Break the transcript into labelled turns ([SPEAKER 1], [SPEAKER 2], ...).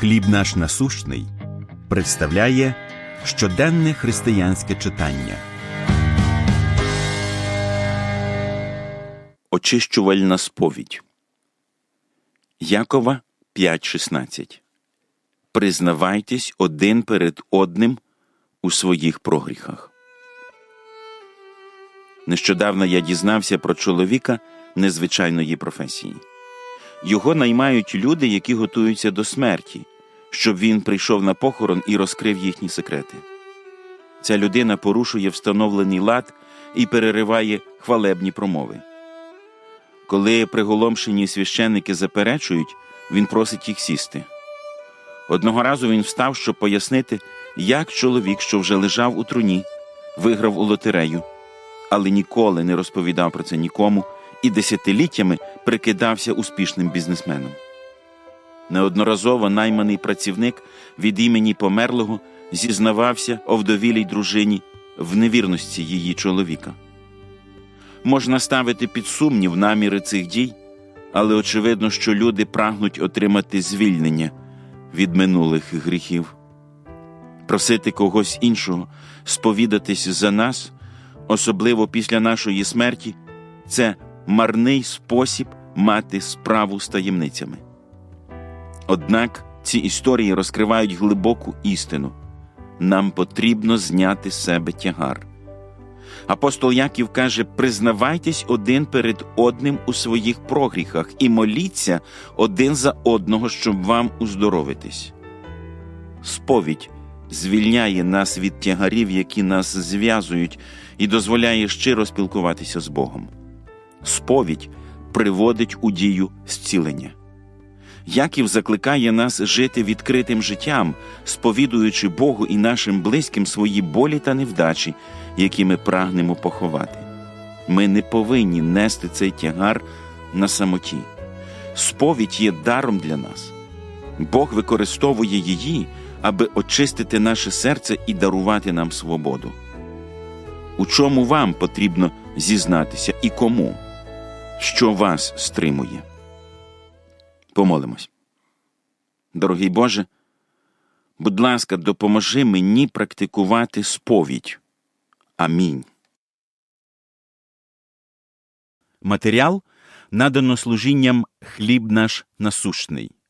[SPEAKER 1] Хліб наш насущний представляє щоденне християнське читання.
[SPEAKER 2] Очищувальна сповідь. Якова 5.16. Признавайтесь один перед одним у своїх прогріхах. Нещодавно я дізнався про чоловіка незвичайної професії. Його наймають люди, які готуються до смерті, щоб він прийшов на похорон і розкрив їхні секрети. Ця людина порушує встановлений лад і перериває хвалебні промови. Коли приголомшені священники заперечують, він просить їх сісти. Одного разу він встав, щоб пояснити, як чоловік, що вже лежав у труні, виграв у лотерею, але ніколи не розповідав про це нікому і десятиліттями прикидався успішним бізнесменом. Неодноразово найманий працівник від імені померлого зізнавався овдовілій дружині в невірності її чоловіка. Можна ставити під сумнів наміри цих дій, але очевидно, що люди прагнуть отримати звільнення від минулих гріхів. Просити когось іншого сповідатись за нас, особливо після нашої смерті, це марний спосіб мати справу з таємницями. Однак ці історії розкривають глибоку істину нам потрібно зняти з себе тягар. Апостол Яків каже: признавайтесь один перед одним у своїх прогріхах і моліться один за одного, щоб вам уздоровитись. Сповідь звільняє нас від тягарів, які нас зв'язують, і дозволяє щиро спілкуватися з Богом. Сповідь приводить у дію зцілення. Яків закликає нас жити відкритим життям, сповідуючи Богу і нашим близьким свої болі та невдачі, які ми прагнемо поховати. Ми не повинні нести цей тягар на самоті. Сповідь є даром для нас. Бог використовує її, аби очистити наше серце і дарувати нам свободу. У чому вам потрібно зізнатися і кому? Що вас стримує? Помолимось. Дорогий Боже, будь ласка, допоможи мені практикувати сповідь. Амінь.
[SPEAKER 1] Матеріал надано служінням хліб наш насущний.